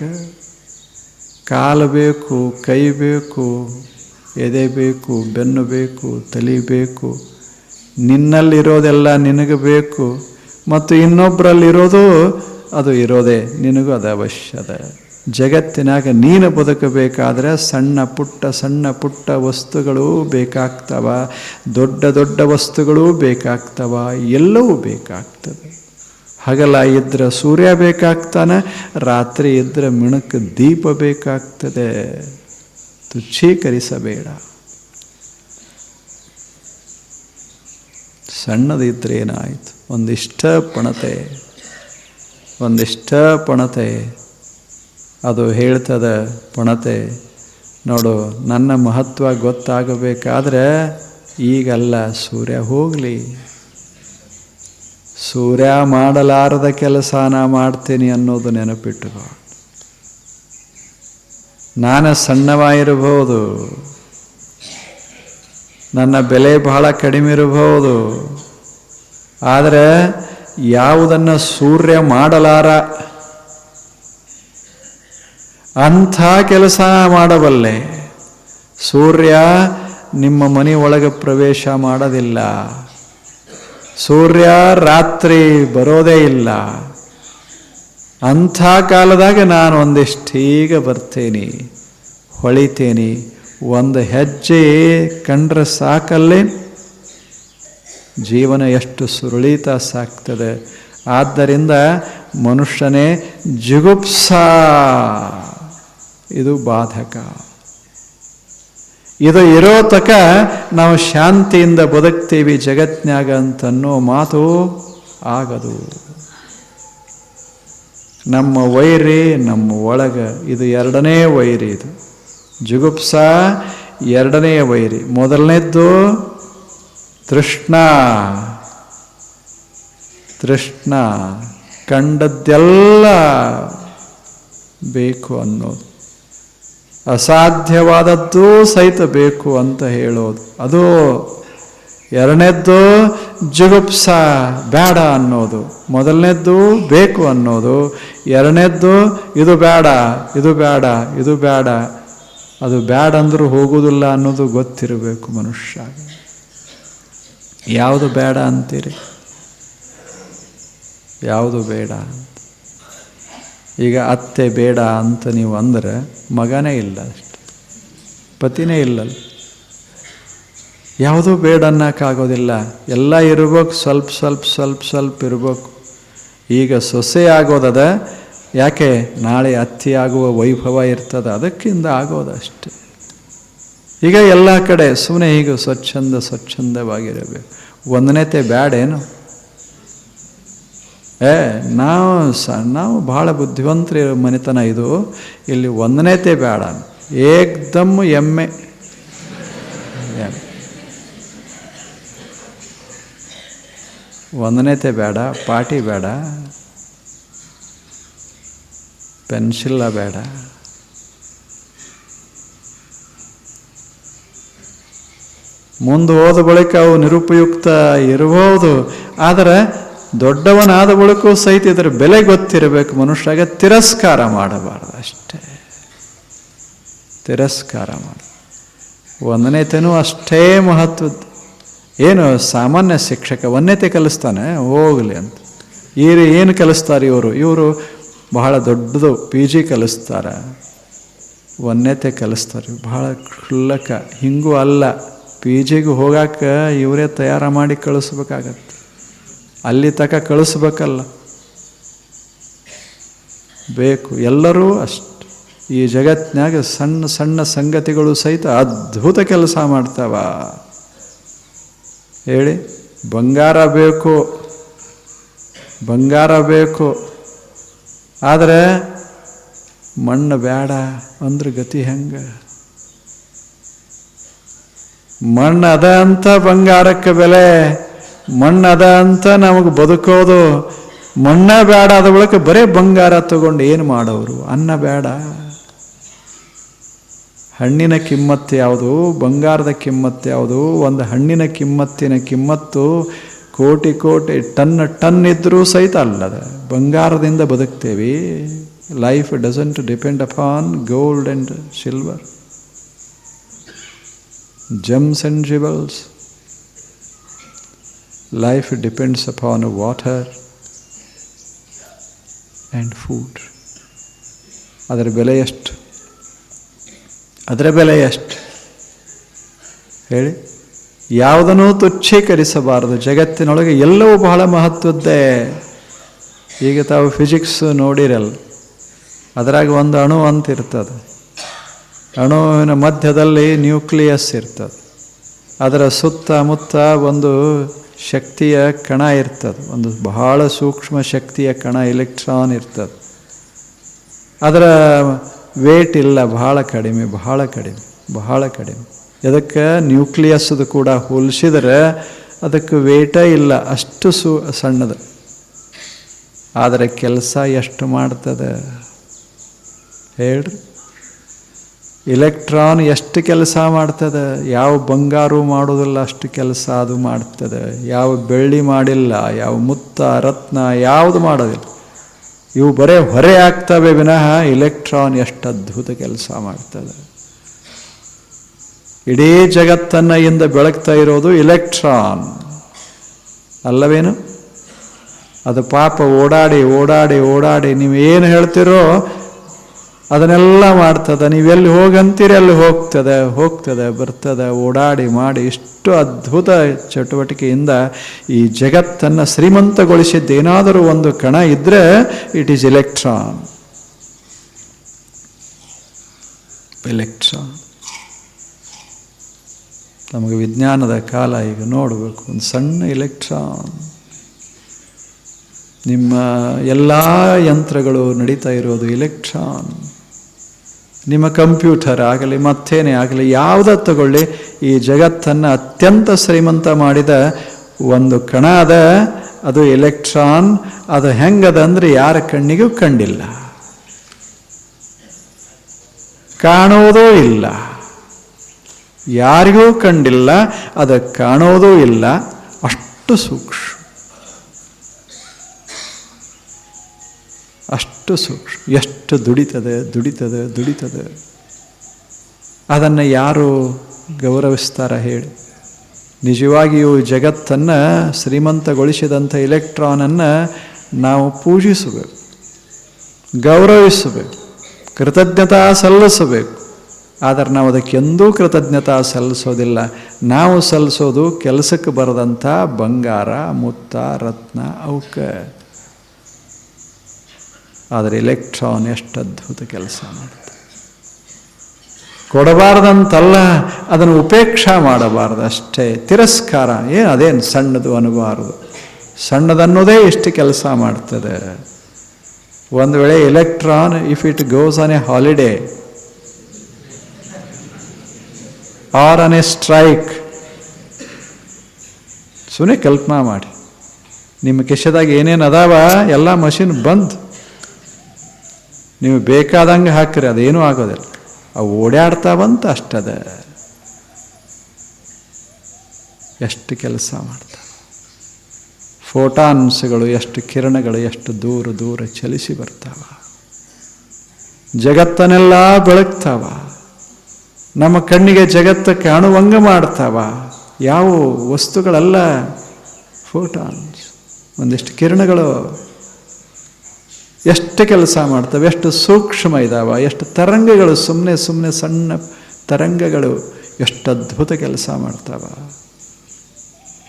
ಕಾಲು ಬೇಕು, ಕೈ ಬೇಕು, ಎದೆ ಬೇಕು, ಬೆನ್ನು ಬೇಕು, ತಲಿ ಬೇಕು. ನಿನ್ನಲ್ಲಿರೋದೆಲ್ಲ ನಿನಗೆ ಬೇಕು. ಮತ್ತು ಇನ್ನೊಬ್ಬರಲ್ಲಿರೋದು ಅದು ಇರೋದೇ, ನಿನಗೂ ಅದು ಅವಶ್ಯದ ಜಗತ್ತಿನಾಗ ನೀನು ಬದುಕಬೇಕಾದ್ರೆ ಸಣ್ಣ ಪುಟ್ಟ ಸಣ್ಣ ಪುಟ್ಟ ವಸ್ತುಗಳು ಬೇಕಾಗ್ತವ, ದೊಡ್ಡ ದೊಡ್ಡ ವಸ್ತುಗಳು ಬೇಕಾಗ್ತವ, ಎಲ್ಲವೂ ಬೇಕಾಗ್ತದೆ. ಹಗಲ ಇದ್ರೆ ಸೂರ್ಯ ಬೇಕಾಗ್ತಾನೆ, ರಾತ್ರಿ ಇದ್ರೆ ಮಿಣುಕು ದೀಪ ಬೇಕಾಗ್ತದೆ. ತುಚ್ಛೀಕರಿಸಬೇಡ. ಸಣ್ಣದಿದ್ರೆ ಏನಾಯಿತು? ಒಂದಿಷ್ಟ ಪಣತೆ ಒಂದಿಷ್ಟ ಪಣತೆ. ಅದು ಹೇಳ್ತದ ಪಣತೆ. ನೋಡು, ನನ್ನ ಮಹತ್ವ ಗೊತ್ತಾಗಬೇಕಾದ್ರೆ ಈಗಲ್ಲ ಸೂರ್ಯ ಹೋಗಲಿ. ಸೂರ್ಯ ಮಾಡಲಾರದ ಕೆಲಸ ನಾ ಮಾಡ್ತೀನಿ ಅನ್ನೋದು ನೆನಪಿಟ್ಟುಕೋ ನಾನು ಸಣ್ಣವಾಗಿರಬಹುದು ನನ್ನ ಬೆಲೆ ಬಹಳ ಕಡಿಮೆ ಇರಬಹುದು ಆದರೆ ಯಾವುದನ್ನು ಸೂರ್ಯ ಮಾಡಲಾರ? ಅಂಥ ಕೆಲಸ ಮಾಡಬಲ್ಲೆ. ಸೂರ್ಯ ನಿಮ್ಮ ಮನೆ ಒಳಗೆ ಪ್ರವೇಶ ಮಾಡೋದಿಲ್ಲ. ಸೂರ್ಯ ರಾತ್ರಿ ಬರೋದೇ ಇಲ್ಲ. ಅಂಥ ಕಾಲದಾಗ ನಾನು ಒಂದಿಷ್ಟೀಗ ಬರ್ತೇನೆ, ಹೊಳಿತೇನೆ. ಒಂದು ಹೆಜ್ಜೆ ಕಂಡ್ರೆ ಸಾಕಲ್ಲೇ? ಜೀವನ ಎಷ್ಟು ಸುರಳೀತ ಸಾಕ್ತದೆ. ಆದ್ದರಿಂದ ಮನುಷ್ಯನೇ ಜಿಗುಪ್ಸ. ಇದು ಬಾಧಕ. ಇದು ಇರೋ ತಕ ನಾವು ಶಾಂತಿಯಿಂದ ಬದುಕ್ತೀವಿ ಜಗತ್ನಾಗ ಅಂತನ್ನೋ ಮಾತು ಆಗದು. ನಮ್ಮ ವೈರಿ ನಮ್ಮ ಒಳಗ, ಇದು ಎರಡನೇ ವೈರಿ ಇದು. ಜುಗುಪ್ಸ ಎರಡನೇ ವೈರಿ. ಮೊದಲನೇದ್ದು ತೃಷ್ಣ. ತೃಷ್ಣ, ಕಂಡದ್ದೆಲ್ಲ ಬೇಕು ಅನ್ನೋದು. ಅಸಾಧ್ಯವಾದದ್ದು ಸಹಿತ ಬೇಕು ಅಂತ ಹೇಳೋದು. ಅದು ಎರಡನೇದ್ದು ಜುಗುಪ್ಸ ಬೇಡ ಅನ್ನೋದು. ಮೊದಲನೇದ್ದು ಬೇಕು ಅನ್ನೋದು. ಎರಡನೇದ್ದು ಇದು ಬೇಡ ಇದು ಬೇಡ ಇದು ಬೇಡ ಅದು ಬೇಡ ಅಂದರೂ ಹೋಗುವುದಿಲ್ಲ ಅನ್ನೋದು ಗೊತ್ತಿರಬೇಕು ಮನುಷ್ಯ ಯಾವುದು ಬೇಡ ಅಂತೀರಿ? ಯಾವುದು ಬೇಡ ಈಗ ಅತ್ತೆ ಬೇಡ ಅಂತ ನೀವು ಅಂದ್ರೆ ಮಗನೇ ಇಲ್ಲ ಅಷ್ಟೆ. ಪತಿನೇ ಇಲ್ಲಲ್ಲ. ಯಾವುದೂ ಬೇಡ ಅನ್ನೋಕ್ಕಾಗೋದಿಲ್ಲ. ಎಲ್ಲ ಇರ್ಬೇಕು, ಸ್ವಲ್ಪ ಸ್ವಲ್ಪ ಸ್ವಲ್ಪ ಸ್ವಲ್ಪ ಇರ್ಬೇಕು. ಈಗ ಸೊಸೆ ಆಗೋದದ ಯಾಕೆ? ನಾಳೆ ಅತ್ತಿ ಆಗುವ ವೈಭವ ಇರ್ತದೆ. ಅದಕ್ಕಿಂದ ಆಗೋದಷ್ಟೆ. ಈಗ ಎಲ್ಲ ಕಡೆ ಸುಮ್ಮನೆ ಈಗ ಸ್ವಚ್ಛಂದ ಸ್ವಚ್ಛಂದವಾಗಿರಬೇಕು. ಒಂದನೇತೆ ಬ್ಯಾಡೇನು? ಏ, ನಾವು ಸ, ನಾವು ಭಾಳ ಬುದ್ಧಿವಂತರ ಮನೆತನ ಇದು. ಇಲ್ಲಿ ಒಂದನೇತೆ ಬೇಡ ಏಕ್ದಮ್ ಎಮ್ಮೆ. ಒಂದನೇತೆ ಬೇಡ ಪಾಟಿ ಬೇಡ ಪೆನ್ಸಿಲ್ಲ ಬೇಡ ಮುಂದೆ ಹೋದ ಬಳಿಕ ಅವು ನಿರುಪಯುಕ್ತ ಇರಬಹುದು. ಆದರೆ ದೊಡ್ಡವನಾದ ಬಳಿಕೂ ಸಹಿತ ಇದರ ಬೆಲೆ ಗೊತ್ತಿರಬೇಕು. ಮನುಷ್ಯಾಗ ತಿರಸ್ಕಾರ ಮಾಡಬಾರದು ಅಷ್ಟೇ. ತಿರಸ್ಕಾರ ಮಾಡಿ ಒಂದನೇತನೂ ಅಷ್ಟೇ ಮಹತ್ವದ್ದು. ಏನು ಸಾಮಾನ್ಯ ಶಿಕ್ಷಕ ಒಂದನೇತೆ ಕಲಿಸ್ತಾನೆ? ಹೋಗಲಿ ಅಂತ. ಈ ಏನು ಕಲಿಸ್ತಾರೆ ಇವರು? ಇವರು ಬಹಳ ದೊಡ್ಡದು, ಪಿ ಜಿ ಕಲಿಸ್ತಾರೆ. ಒಂದನೇತೆ ಕಲಿಸ್ತಾರೆ. ಬಹಳ ಕ್ಷುಲ್ಲಕ, ಹಿಂಗೂ ಅಲ್ಲ. ಪಿ ಜಿಗೆ ಹೋಗಾಕ ಇವರೇ ತಯಾರ ಮಾಡಿ ಕಳಿಸ್ಬೇಕಾಗತ್ತೆ. ಅಲ್ಲಿ ತಕ ಕಳಿಸ್ಬೇಕಲ್ಲ. ಬೇಕು. ಎಲ್ಲರೂ ಅಷ್ಟು. ಈ ಜಗತ್ತಿನಾಗ ಸಣ್ಣ ಸಣ್ಣ ಸಂಗತಿಗಳು ಸಹಿತ ಅದ್ಭುತ ಕೆಲಸ ಮಾಡ್ತಾವ. ಹೇಳಿ? ಬಂಗಾರ ಬೇಕು. ಬಂಗಾರ ಬೇಕು. ಆದರೆ ಮಣ್ಣು ಬೇಡ ಅಂದ್ರೆ ಗತಿ ಹೆಂಗ? ಮಣ್ಣು ಅದ ಅಂತ ಬಂಗಾರಕ್ಕೆ ಬೆಲೆ ಮಣ್ಣು ಅದ ಅಂತ ನಮಗೆ ಬದುಕೋದು. ಮಣ್ಣ ಬೇಡ ಅದ ಬಳಿಕ ಬರೀ ಬಂಗಾರ ತಗೊಂಡು ಏನು ಮಾಡೋರು? ಅನ್ನ ಬೇಡ ಹಣ್ಣಿನ ಕಿಮ್ಮತ್ತು ಯಾವುದು? ಬಂಗಾರದ ಕಿಮ್ಮತ್ತು ಯಾವುದು? ಒಂದು ಹಣ್ಣಿನ ಕಿಮ್ಮತ್ತಿನ ಕಿಮ್ಮತ್ತು ಕೋಟಿ ಕೋಟಿ ಟನ್ ಟನ್ ಇದ್ದರೂ ಸಹಿತ ಅಲ್ಲದ. ಬಂಗಾರದಿಂದ ಬದುಕ್ತೇವೆ. Life doesn't depend upon gold and silver gems and jewels. Life depends upon water and food. ಅದರ ಬೆಲೆ ಎಷ್ಟು? ಅದರ ಬೆಲೆ ಎಷ್ಟು? ಹೇಳಿ. ಯಾವುದನ್ನೂ ತುಚ್ಛೀಕರಿಸಬಾರದು. ಜಗತ್ತಿನೊಳಗೆ ಎಲ್ಲವೂ ಬಹಳ ಮಹತ್ವದ್ದೇ. ಈಗ ತಾವು ಫಿಸಿಕ್ಸ್ ನೋಡಿರಲ್ಲ. ಅದರಾಗ ಒಂದು ಅಣು ಅಂತ ಇರ್ತದೆ. ಅಣುವಿನ ಮಧ್ಯದಲ್ಲಿ ನ್ಯೂಕ್ಲಿಯಸ್ ಇರ್ತದೆ. ಅದರ ಸುತ್ತಮುತ್ತ ಒಂದು ಶಕ್ತಿಯ ಕಣ ಇರ್ತದೆ. ಒಂದು ಬಹಳ ಸೂಕ್ಷ್ಮ ಶಕ್ತಿಯ ಕಣ, ಎಲೆಕ್ಟ್ರಾನ್ ಇರ್ತದೆ. ಅದರ ವೇಟ್ ಇಲ್ಲ, ಬಹಳ ಕಡಿಮೆ ಬಹಳ ಕಡಿಮೆ ಬಹಳ ಕಡಿಮೆ. ಇದಕ್ಕೆ ನ್ಯೂಕ್ಲಿಯಸ್ದು ಕೂಡ ಹೋಲಿಸಿದರೆ ಅದಕ್ಕೆ ವೇಟ ಇಲ್ಲ, ಅಷ್ಟು ಸು, ಸಣ್ಣದು. ಆದರೆ ಕೆಲಸ ಎಷ್ಟು ಮಾಡ್ತದೆ? ಹೇಳ್ರಿ. ಇಲೆಕ್ಟ್ರಾನ್ ಎಷ್ಟು ಕೆಲಸ ಮಾಡ್ತದೆ? ಯಾವ ಬಂಗಾರು ಮಾಡೋದಿಲ್ಲ ಅಷ್ಟು ಕೆಲಸ ಅದು ಮಾಡ್ತದೆ. ಯಾವ ಬೆಳ್ಳಿ ಮಾಡಿಲ್ಲ, ಯಾವ ಮುತ್ತ, ರತ್ನ ಯಾವುದು ಮಾಡೋದಿಲ್ಲ. ಇವು ಬರೇ ಹೊರೆ ಆಗ್ತವೆ ವಿನಃ ಇಲೆಕ್ಟ್ರಾನ್ ಎಷ್ಟು ಅದ್ಭುತ ಕೆಲಸ ಮಾಡ್ತದೆ. ಇಡೀ ಜಗತ್ತನ್ನು ಇಂದ ಬೆಳಗ್ತಾ ಇರೋದು ಇಲೆಕ್ಟ್ರಾನ್ ಅಲ್ಲವೇನು? ಅದು ಪಾಪ ಓಡಾಡಿ ಓಡಾಡಿ ಓಡಾಡಿ ನೀವು ಏನು ಹೇಳ್ತಿರೋ ಅದನ್ನೆಲ್ಲ ಮಾಡ್ತದೆ. ನೀವೆಲ್ಲಿ ಹೋಗಂತೀರಿ ಅಲ್ಲಿ ಹೋಗ್ತದೆ ಹೋಗ್ತದೆ, ಬರ್ತದೆ, ಓಡಾಡಿ ಮಾಡಿ ಇಷ್ಟು ಅದ್ಭುತ ಚಟುವಟಿಕೆಯಿಂದ ಈ ಜಗತ್ತನ್ನು ಶ್ರೀಮಂತಗೊಳಿಸಿದ್ದೇನಾದರೂ ಒಂದು ಕಣ ಇದ್ದರೆ ಇಟ್ ಈಸ್ ಎಲೆಕ್ಟ್ರಾನ್ ಎಲೆಕ್ಟ್ರಾನ್ ನಮಗೆ ವಿಜ್ಞಾನದ ಕಾಲ ಈಗ ನೋಡಬೇಕು. ಒಂದು ಸಣ್ಣ ಎಲೆಕ್ಟ್ರಾನ್ ನಿಮ್ಮ ಎಲ್ಲ ಯಂತ್ರಗಳು ನಡೀತಾ ಇರೋದು ಇಲೆಕ್ಟ್ರಾನ್ ನಿಮ್ಮ ಕಂಪ್ಯೂಟರ್ ಆಗಲಿ, ಮತ್ತೇನೇ ಆಗಲಿ ಯಾವುದ ತಗೊಳ್ಳಿ, ಈ ಜಗತ್ತನ್ನು ಅತ್ಯಂತ ಶ್ರೀಮಂತ ಮಾಡಿದ ಒಂದು ಕಣ ಅದ, ಅದು ಎಲೆಕ್ಟ್ರಾನ್. ಅದು ಹೆಂಗದ ಅಂದರೆ ಯಾರ ಕಣ್ಣಿಗೂ ಕಂಡಿಲ್ಲ. ಕಾಣೋದೂ ಇಲ್ಲ. ಯಾರಿಗೂ ಕಂಡಿಲ್ಲ ಅದು ಕಾಣೋದೂ ಇಲ್ಲ. ಅಷ್ಟು ಸೂಕ್ಷ್ಮ. ಅಷ್ಟು ಸೂಕ್ಷ್ಮ, ಎಷ್ಟು ದುಡಿತದೆ ದುಡಿತದೆ ದುಡಿತದೆ. ಅದನ್ನು ಯಾರು ಗೌರವಿಸ್ತಾರ ಹೇಳಿ? ನಿಜವಾಗಿಯೂ ಜಗತ್ತನ್ನು ಶ್ರೀಮಂತಗೊಳಿಸಿದಂಥ ಇಲೆಕ್ಟ್ರಾನನ್ನು ನಾವು ಪೂಜಿಸಬೇಕು, ಗೌರವಿಸಬೇಕು, ಕೃತಜ್ಞತಾ ಸಲ್ಲಿಸಬೇಕು. ಆದರೆ ನಾವು ಅದಕ್ಕೆಂದೂ ಕೃತಜ್ಞತಾ ಸಲ್ಲಿಸೋದಿಲ್ಲ. ನಾವು ಸಲ್ಲಿಸೋದು ಕೆಲಸಕ್ಕೆ ಬರದಂಥ ಬಂಗಾರ, ಮುತ್ತ, ರತ್ನ, ಅವಕ್ಕೆ. ಆದರೆ ಎಲೆಕ್ಟ್ರಾನ್ ಎಷ್ಟು ಅದ್ಭುತ ಕೆಲಸ ಮಾಡುತ್ತೆ. ಕೊಡಬಾರ್ದಂತಲ್ಲ, ಅದನ್ನು ಉಪೇಕ್ಷಾ ಮಾಡಬಾರ್ದು ಅಷ್ಟೇ. ತಿರಸ್ಕಾರ, ಏನು ಅದೇನು ಸಣ್ಣದು ಅನ್ನಬಾರದು ಸಣ್ಣದನ್ನೋದೇ ಇಷ್ಟು ಕೆಲಸ ಮಾಡ್ತದೆ. ಒಂದು ವೇಳೆ electron if it goes on a holiday or on a strike ಸುಮ್ಮನೆ ಕಲ್ಪನಾ ಮಾಡಿ. ನಿಮ್ಮ ಕೆಶದಾಗ ಏನೇನು ಅದಾವ? ಎಲ್ಲ ಮಷಿನ್ ಬಂದ್ ನೀವು ಬೇಕಾದಂಗೆ ಹಾಕಿರಿ, ಅದೇನೂ ಆಗೋದಿಲ್ಲ. ಅವು ಓಡಾಡ್ತಾವಂತ ಅಷ್ಟದ ಎಷ್ಟು ಕೆಲಸ ಮಾಡ್ತಾವೆ ಫೋಟಾನ್ಸ್ಗಳು ಎಷ್ಟು ಕಿರಣಗಳು ಎಷ್ಟು ದೂರ ದೂರ ಚಲಿಸಿ ಬರ್ತಾವ. ಜಗತ್ತನ್ನೆಲ್ಲ ಬೆಳಗ್ತಾವ. ನಮ್ಮ ಕಣ್ಣಿಗೆ ಜಗತ್ತು ಕಾಣುವಂಗೆ ಮಾಡ್ತಾವ. ಯಾವ ವಸ್ತುಗಳಲ್ಲ ಫೋಟಾನ್ಸ್ ಒಂದಿಷ್ಟು ಕಿರಣಗಳು ಎಷ್ಟು ಕೆಲಸ ಮಾಡ್ತವೆ, ಎಷ್ಟು ಸೂಕ್ಷ್ಮ ಇದ್ದಾವೆ ಎಷ್ಟು ತರಂಗಗಳು ಸುಮ್ಮನೆ ಸುಮ್ಮನೆ ಸಣ್ಣ ತರಂಗಗಳು ಎಷ್ಟು ಅದ್ಭುತ ಕೆಲಸ ಮಾಡ್ತಾವ.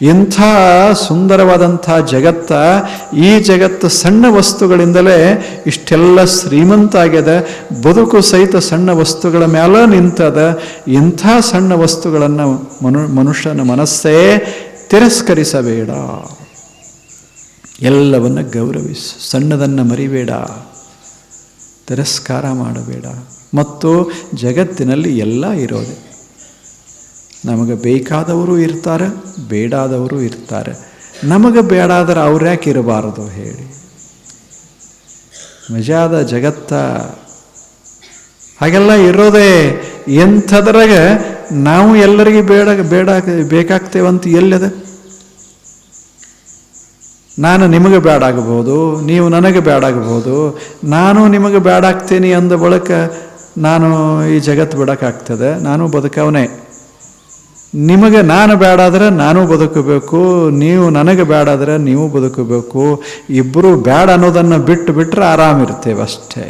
ಇಂಥ ಸುಂದರವಾದಂಥ ಜಗತ್ತ, ಈ ಜಗತ್ತು ಸಣ್ಣ ವಸ್ತುಗಳಿಂದಲೇ ಇಷ್ಟೆಲ್ಲ ಶ್ರೀಮಂತ ಆಗ್ಯದ ಬದುಕು ಸಹಿತ ಸಣ್ಣ ವಸ್ತುಗಳ ಮೇಲೆ ನಿಂತದ, ಇಂಥ ಸಣ್ಣ ವಸ್ತುಗಳನ್ನು ಮನು, ಮನುಷ್ಯನ ಮನಸ್ಸೇ ತಿರಸ್ಕರಿಸಬೇಡ. ಎಲ್ಲವನ್ನು ಗೌರವಿಸು. ಸಣ್ಣದನ್ನು ಮರಿಬೇಡ. ತಿರಸ್ಕಾರ ಮಾಡಬೇಡ. ಮತ್ತು ಜಗತ್ತಿನಲ್ಲಿ ಎಲ್ಲ ಇರೋದೆ. ನಮಗೆ ಬೇಕಾದವರು ಇರ್ತಾರೆ, ಬೇಡಾದವರು ಇರ್ತಾರೆ. ನಮಗೆ ಬೇಡಾದರೆ ಅವ್ರ್ಯಾಕೆ ಇರಬಾರದು ಹೇಳಿ. ಮಜಾದ ಜಗತ್ತ ಹಾಗೆಲ್ಲ ಇರೋದೇ ಎಂಥದ್ರಾಗ ನಾವು ಎಲ್ಲರಿಗೂ ಬೇಡ ಬೇಡ, ಬೇಕಾಗ್ತೇವಂತ ಎಲ್ಲದ? ನಾನು ನಿಮಗೆ ಬೇಡಾಗಬಹುದು ನೀವು ನನಗೆ ಬೇಡಾಗಬಹುದು ನಾನು ನಿಮಗೆ ಬೇಡಾಗ್ತೀನಿ ಅಂದ ಬಳಿಕ ನಾನು ಈ ಜಗತ್ತು ಬಿಡೋಕ್ಕಾಗ್ತದೆ ನಾನು ಬದುಕವನೇ. ನಿಮಗೆ ನಾನು ಬೇಡಾದರೆ ನಾನು ಬದುಕಬೇಕು, ನೀವು ನನಗೆ ಬೇಡಾದರೆ ನೀವು ಬದುಕಬೇಕು. ಇಬ್ಬರು ಬೇಡ ಅನ್ನೋದನ್ನು ಬಿಟ್ಟು ಬಿಟ್ಟರೆ ಆರಾಮಿರ್ತೇವೆ ಅಷ್ಟೇ.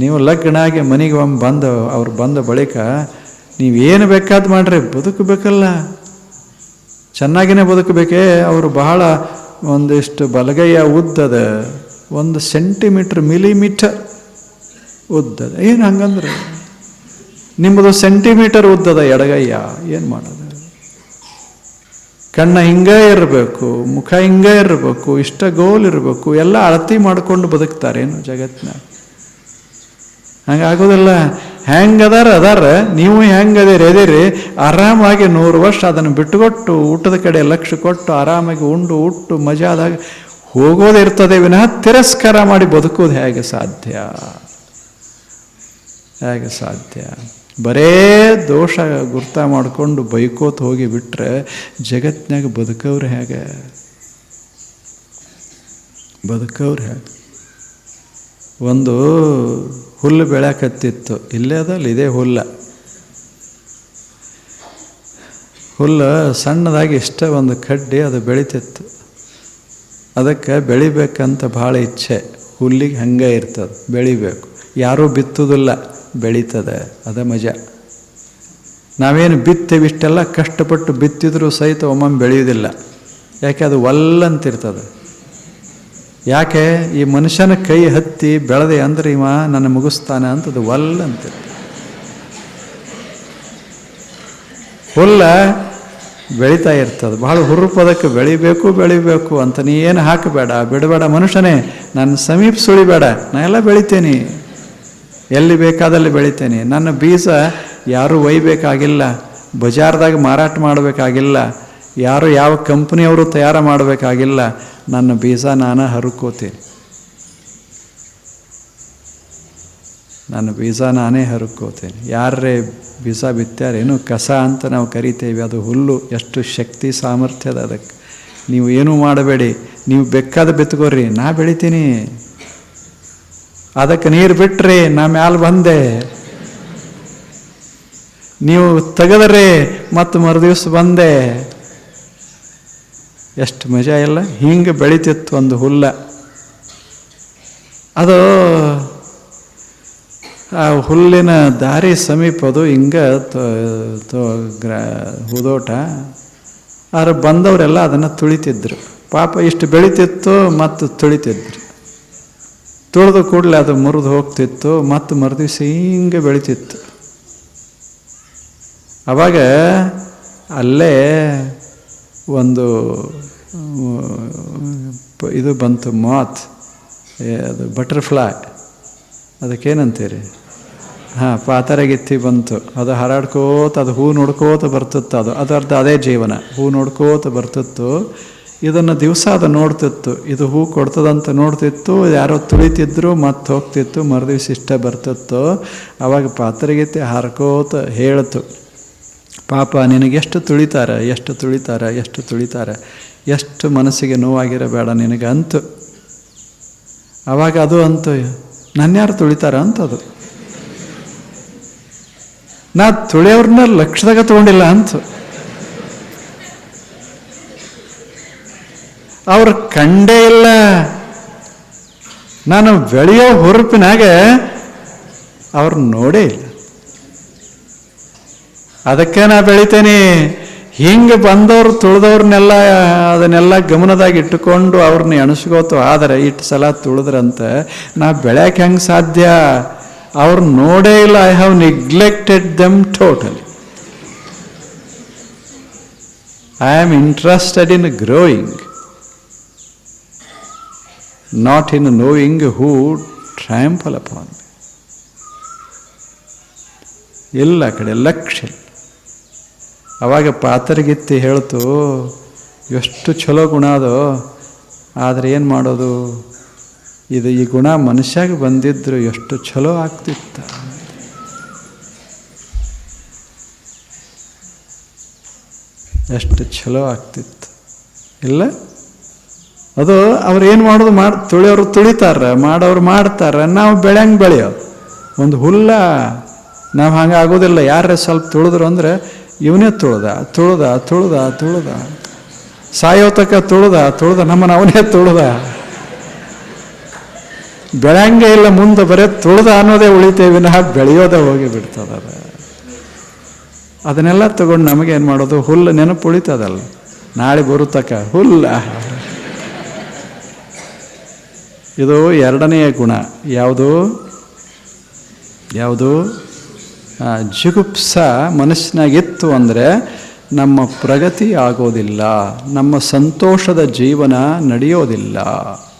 ನೀವು ಲಗ್ನ ಆಗಿ ಮನೆಗೆ ಒಮ್ಮೆ ಬಂದು, ಅವ್ರು ಬಂದ ಬಳಿಕ ನೀವೇನು ಬೇಕಾದ ಮಾಡ್ರಿ, ಬದುಕಬೇಕಲ್ಲ. ಚೆನ್ನಾಗಿನೇ ಬದುಕಬೇಕೇ, ಅವರು ಬಹಳ ಒಂದಿಷ್ಟು ಬಲಗೈಯ ಉದ್ದದ, ಒಂದು ಸೆಂಟಿಮೀಟ್ರ್ ಮಿಲಿಮೀಟರ್ ಉದ್ದದ. ಏನು ಹಂಗಂದ್ರೆ, ನಿಮ್ಮದು ಸೆಂಟಿಮೀಟರ್ ಉದ್ದದ ಎಡಗೈಯ ಏನು ಮಾಡೋದು? ಕಣ್ಣ ಹಿಂಗ ಇರಬೇಕು, ಮುಖ ಹಿಂಗ ಇರಬೇಕು, ಇಷ್ಟ ಗೋಲ್ ಇರಬೇಕು, ಎಲ್ಲ ಅಳತಿ ಮಾಡ್ಕೊಂಡು ಬದುಕ್ತಾರೇನು ಜಗತ್ತಿನಾಗ ಹಂಗಾಗೋದಿಲ್ಲ. ಹೆಂಗೆ ಅದಾರ? ಅದಾರ ನೀವು ಹೆಂಗೆ ಅದೀರಿ ಆರಾಮಾಗಿ ನೂರು ವರ್ಷ ಅದನ್ನು ಬಿಟ್ಟುಕೊಟ್ಟು, ಊಟದ ಕಡೆ ಲಕ್ಷ್ಯ ಕೊಟ್ಟು, ಆರಾಮಾಗಿ ಉಂಡು, ಉಟ್ಟು ಮಜಾದಾಗ ಹೋಗೋದಿರ್ತದೆ ವಿನಃ ತಿರಸ್ಕಾರ ಮಾಡಿ ಬದುಕೋದು ಹೇಗೆ ಸಾಧ್ಯ? ಹೇಗೆ ಸಾಧ್ಯ? ಬರೇ ದೋಷ ಗುರ್ತ ಮಾಡಿಕೊಂಡು ಬೈಕೋತ ಹೋಗಿ ಬಿಟ್ಟರೆ ಜಗತ್ತಿನಾಗ ಬದುಕವ್ರು ಹೇಗೆ? ಬದುಕವ್ರು ಹೇಗೆ? ಒಂದು ಹುಲ್ಲು ಬೆಳ್ಯಾಕತ್ತಿತ್ತು ಇಲ್ಲೇ ಅದಲ್ಲ, ಇದೇ ಹುಲ್ಲ. ಹುಲ್ಲು ಸಣ್ಣದಾಗಿ ಇಷ್ಟೇ ಒಂದು ಕಡ್ಡಿ ಅದು ಬೆಳೀತಿತ್ತು. ಅದಕ್ಕೆ ಬೆಳಿಬೇಕಂತ ಭಾಳ ಇಚ್ಛೆ. ಹುಲ್ಲಿಗೆ ಹಂಗೆ ಇರ್ತದೆ, ಬೆಳಿಬೇಕು. ಯಾರೂ ಬಿತ್ತುವುದಿಲ್ಲ, ಬೆಳೀತದೆ. ಅದ ಮಜಾ. ನಾವೇನು ಬಿತ್ತೇವೆ ಇಷ್ಟೆಲ್ಲ ಕಷ್ಟಪಟ್ಟು ಬಿತ್ತಿದ್ರೂ ಸಹಿತ ಒಮ್ಮೊಮ್ಮೆ ಬೆಳೆಯೋದಿಲ್ಲ ಯಾಕೆ ಅದು ಒಲ್ಲಂತಿರ್ತದೆ. ಯಾಕೆ ಈ ಮನುಷ್ಯನ ಕೈ ಹತ್ತಿ ಬೆಳೆದೆ ಅಂದ್ರೆ ಇವ ನನ್ನ ಮುಗಿಸ್ತಾನೆ ಅಂತದು ವಲ್ ಅಂತ. ಹುಲ್ಲ ಬೆಳೀತಾ ಇರ್ತದೆ. ಬಹಳ ಹುರುಪದಕ್ಕೆ ಬೆಳಿಬೇಕು ಬೆಳಿಬೇಕು ಅಂತ ನೀ ಏನು ಹಾಕಬೇಡ. ಬಿಡಬೇಡ ಮನುಷ್ಯನೇ, ನನ್ನ ಸಮೀಪ ಸುಳಿಬೇಡ. ನಾ ಎಲ್ಲ ಬೆಳಿತೇನೆ. ಎಲ್ಲಿ ಬೇಕಾದಲ್ಲಿ ಬೆಳಿತೇನೆ. ನನ್ನ ಬೀಜ ಯಾರೂ ಒಯ್ಬೇಕಾಗಿಲ್ಲ. ಬಜಾರ್ದಾಗ ಮಾರಾಟ ಮಾಡಬೇಕಾಗಿಲ್ಲ. ಯಾರು ಯಾವ ಕಂಪ್ನಿಯವರು ತಯಾರು ಮಾಡಬೇಕಾಗಿಲ್ಲ, ನನ್ನ ಬೀಜ ನಾನು ಹರುಕೋತೀನಿ ನನ್ನ ಬೀಜ ನಾನೇ ಹರುಕೋತೇನೆ ಯಾರೇ ಬೀಜ ಬಿತ್ತಾರೇನು ಕಸ ಅಂತ ನಾವು ಕರಿತೇವೆ, ಅದು ಹುಲ್ಲು, ಎಷ್ಟು ಶಕ್ತಿ, ಸಾಮರ್ಥ್ಯದ ಅದಕ್ಕೆ. ನೀವು ಏನೂ ಮಾಡಬೇಡಿ, ನೀವು ಬೇಕಾದ ಬಿತ್ಕೋರಿ ನಾ ಬೆಳಿತೀನಿ. ಅದಕ್ಕೆ ನೀರು ಬಿಟ್ರಿ, ನಾ ಮ್ಯಾಲ ಬಂದೆ. ನೀವು ತೆಗೆದ್ರಿ, ಮತ್ತು ಮರುದಿವ್ಸ ಬಂದೆ. ಎಷ್ಟು ಮಜಾ ಇಲ್ಲ. ಹಿಂಗೆ ಬೆಳಿತಿತ್ತು ಒಂದು ಹುಲ್ಲ. ಅದು ಆ ಹುಲ್ಲಿನ ದಾರಿ ಸಮೀಪದು ಹಿಂಗೆ ಗ್ರ, ಹುದೋಟ. ಆದ್ರೆ ಬಂದವರೆಲ್ಲ ಅದನ್ನು ತುಳಿತಿದ್ರು. ಪಾಪ ಇಷ್ಟು ಬೆಳಿತಿತ್ತು ಮತ್ತು ತುಳಿತಿದ್ರು. ತುಳಿದು ಕೂಡಲೇ ಅದು ಮುರಿದು ಹೋಗ್ತಿತ್ತು ಮತ್ತು ಮರುದಿವ್ಸ ಹಿಂಗೆ ಬೆಳಿತಿತ್ತು. ಅವಾಗ ಅಲ್ಲೇ ಒಂದು ಇದು ಬಂತು, ಮಾತ್. ಅದು ಬಟರ್ಫ್ಲೈ. ಅದಕ್ಕೇನಂತೀರಿ? ಹಾಂ, ಪಾತರಗಿತ್ತಿ ಬಂತು. ಅದು ಹಾರಾಡ್ಕೋತ, ಅದು ಹೂ ನೋಡ್ಕೋತ ಬರ್ತಿತ್ತು ಅದು. ಅದರ್ಧ ಅದೇ ಜೀವನ. ಹೂ ನೋಡ್ಕೋತ ಬರ್ತಿತ್ತು. ಇದನ್ನು ದಿವಸ ಅದು ನೋಡ್ತಿತ್ತು. ಇದು ಹೂ ಕೊಡ್ತದಂತ ನೋಡ್ತಿತ್ತು. ಯಾರೋ ತುಳಿತಿದ್ರು ಮತ್ತೆ ಹೋಗ್ತಿತ್ತು. ಮರುದಿವ್ಸ ಇಷ್ಟ ಬರ್ತಿತ್ತು. ಅವಾಗ ಪಾತರಗಿತ್ತಿ ಹರ್ಕೋತ ಹೇಳ್ತು. ಪಾಪ ನಿನಗೆಷ್ಟು ತುಳಿತಾರೆ, ಎಷ್ಟು ತುಳಿತಾರೆ ಎಷ್ಟು ತುಳಿತಾರೆ, ಎಷ್ಟು ಮನಸ್ಸಿಗೆ ನೋವಾಗಿರಬೇಡ ನಿನಗೆ ಅಂತು ಅವಾಗ ಅದು ಅಂತು ನನ್ಯಾರು ತುಳಿತಾರ ಅಂತದು. ನಾ ತುಳಿಯವ್ರನ್ನ ಲಕ್ಷದಾಗ ತಗೊಂಡಿಲ್ಲ ಅಂತ. ಅವ್ರ ಕಂಡೇ ಇಲ್ಲ. ನಾನು ಬೆಳೆಯೋ ಹುರುಪಿನಾಗ ಅವ್ರು ನೋಡೇ ಇಲ್ಲ. ಅದಕ್ಕೆ ನಾ ಬೆಳಿತೇನೆ. ಹಿಂಗೆ ಬಂದವ್ರು ತುಳಿದವ್ರನ್ನೆಲ್ಲ ಅದನ್ನೆಲ್ಲ ಗಮನದಾಗ ಇಟ್ಟುಕೊಂಡು ಅವ್ರನ್ನ ಎಣಸ್ಕೋತು. ಆದರೆ ಇಟ್ಟು ಸಲ ತುಳಿದ್ರಂತೆ, ನಾ ಬೆಳ್ಯಾಕೆ ಹೆಂಗೆ ಸಾಧ್ಯ? ಅವ್ರು ನೋಡೇ ಇಲ್ಲ I have neglected them totally I am interested in growing not in knowing who trample upon ಎಲ್ಲ ಕಡೆ ಲಕ್ಷ್ಯ. ಅವಾಗ ಪಾತರಗಿತ್ತಿ ಹೇಳ್ತು, ಎಷ್ಟು ಚಲೋ ಗುಣ ಅದು. ಆದರೆ ಏನು ಮಾಡೋದು? ಇದು ಈ ಗುಣ ಮನುಷ್ಯಾಗ ಬಂದಿದ್ರು ಎಷ್ಟು ಚಲೋ ಆಗ್ತಿತ್ತ. ಎಷ್ಟು ಚಲೋ ಆಗ್ತಿತ್ತು. ಇಲ್ಲ? ಅದು ಅವ್ರು ಏನು ಮಾಡೋದು ಮಾಡಿ ತುಳಿಯೋರು ತುಳಿತಾರ ಮಾಡೋರು ಮಾಡ್ತಾರೆ. ನಾವು ಬೆಳೆಯಂಗೆ ಬೆಳೆಯೋ ಒಂದು ಹುಲ್ಲ, ನಾವು ಹಂಗೆ ಆಗೋದಿಲ್ಲ. ಯಾರೇ ಸ್ವಲ್ಪ ತುಳಿದ್ರು ಅಂದ್ರೆ ಇವನೇ ತುಳ್ದ ತುಳ್ದ ತುಳ್ದ ತುಳ್ದ. ಸಾಯೋತಕ ತುಳ್ದ ತುಳ್ದ, ನಮ್ಮನ್ನು ಅವನೇ ತುಳ್ದ. ಬೆಳೆಯಂಗೆ ಇಲ್ಲ ಮುಂದೆ ಬರೀ ತುಳ್ದ ಅನ್ನೋದೇ ಉಳಿತೇವೆ ವಿನಃ ಬೆಳೆಯೋದೇ ಹೋಗಿ ಬಿಡ್ತದ ಅದು. ಅದನ್ನೆಲ್ಲ ತಗೊಂಡು ನಮಗೇನು ಮಾಡೋದು? ಹುಲ್ಲು ನೆನಪು ಉಳಿತದಲ್ಲ. ನಾಳೆ ಬರುತ್ತಕ ಹುಲ್ಲ. ಇದು ಎರಡನೆಯ ಗುಣ. ಯಾವುದು? ಯಾವುದು? ಜಿಗುಪ್ಸ ಮನಸ್ಸಿನಾಗಿತ್ತು ಅಂದರೆ ನಮ್ಮ ಪ್ರಗತಿ ಆಗೋದಿಲ್ಲ ನಮ್ಮ ಸಂತೋಷದ ಜೀವನ ನಡೆಯೋದಿಲ್ಲ.